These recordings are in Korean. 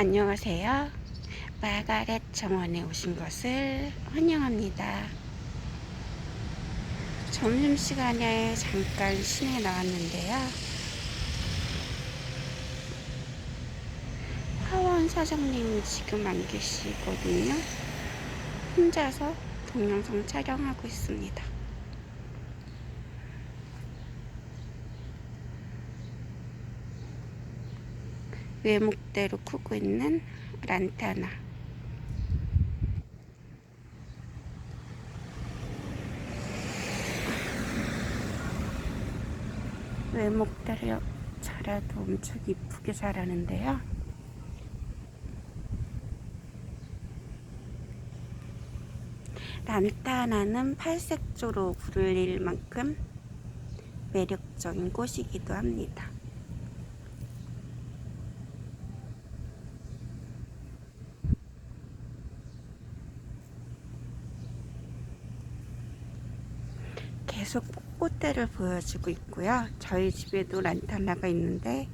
안녕하세요. 마가렛 정원에 오신 것을 환영합니다. 점심시간에 잠깐 시내 나왔는데요. 화원 사장님이 지금 안 계시거든요. 혼자서 동영상 촬영하고 있습니다. 외목대로 크고 있는 란타나. 외목대로 자라도 엄청 이쁘게 자라는데요. 란타나는 팔색조로 불릴 만큼 매력적인 꽃이기도 합니다. 계속 꽃대를 보여주고 있고요. 저희 집에도 란타나가 있는데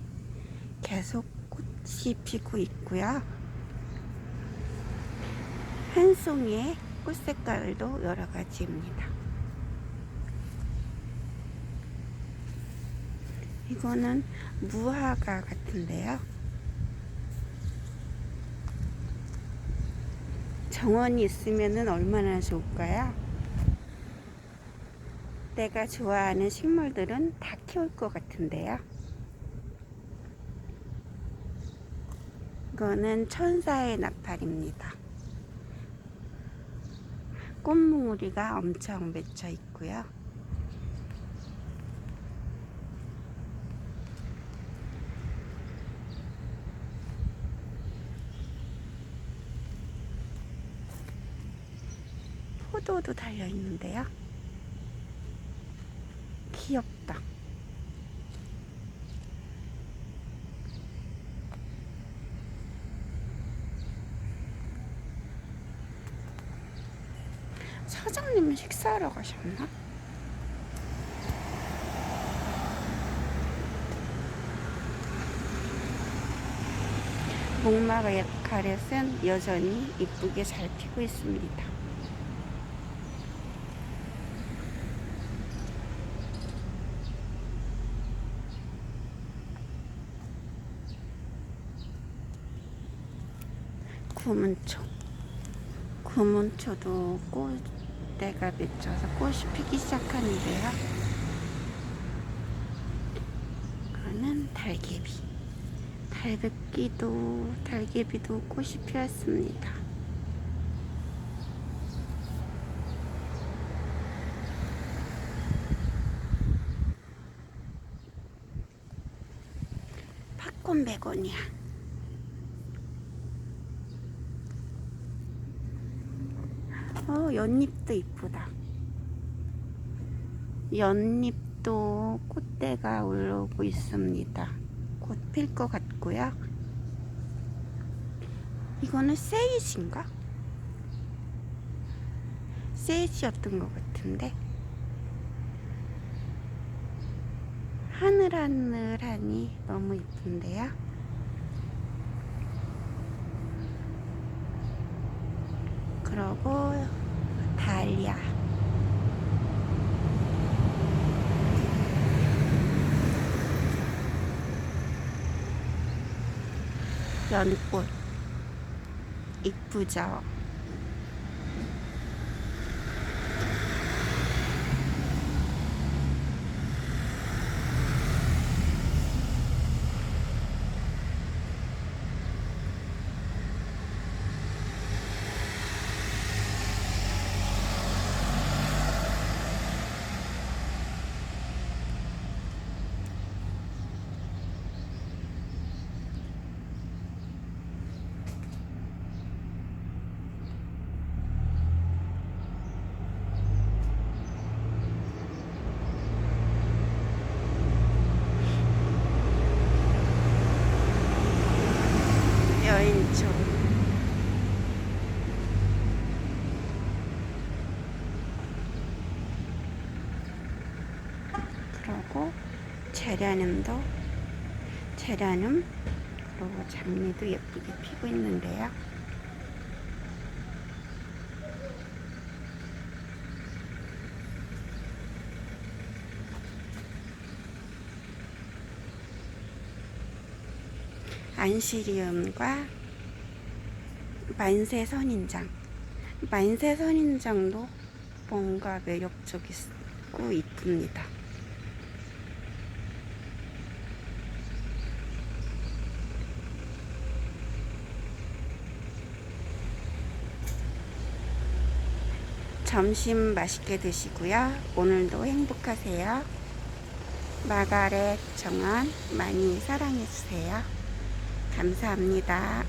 계속 꽃이 피고 있고요. 한 송이의 꽃 색깔도 여러 가지입니다. 이거는 무화과 같은데요. 정원이 있으면 얼마나 좋을까요? 내가 좋아하는 식물들은 다 키울 것 같은데요. 이거는 천사의 나팔입니다. 꽃무리가 엄청 맺혀 있고요. 포도도 달려 있는데요. 귀엽다. 사장님은 식사하러 가셨나? 목마가 가렛은 여전히 이쁘게 잘 피고 있습니다. 구문초. 구문초도 꽃대가 맺혀서 꽃이 피기 시작하는데요. 이거는 달개비. 달백기도, 달개비도 꽃이 피었습니다. 팝콘 베고니아. 어, 연잎도 이쁘다. 연잎도 꽃대가 올라오고 있습니다. 곧 필 것 같고요. 이거는 세이지인가? 세이지였던 것 같은데. 하늘하늘하니 너무 이쁜데요. 그러고 달리아 연꽃 이쁘죠? 여인초 그러고 제라늄도 제라늄 그리고 장미도 예쁘게 피고 있는데요. 안시리움과 만세 선인장. 만세 선인장도 뭔가 매력적이고 이쁩니다. 점심 맛있게 드시고요. 오늘도 행복하세요. 마가렛 정원 많이 사랑해주세요. 감사합니다.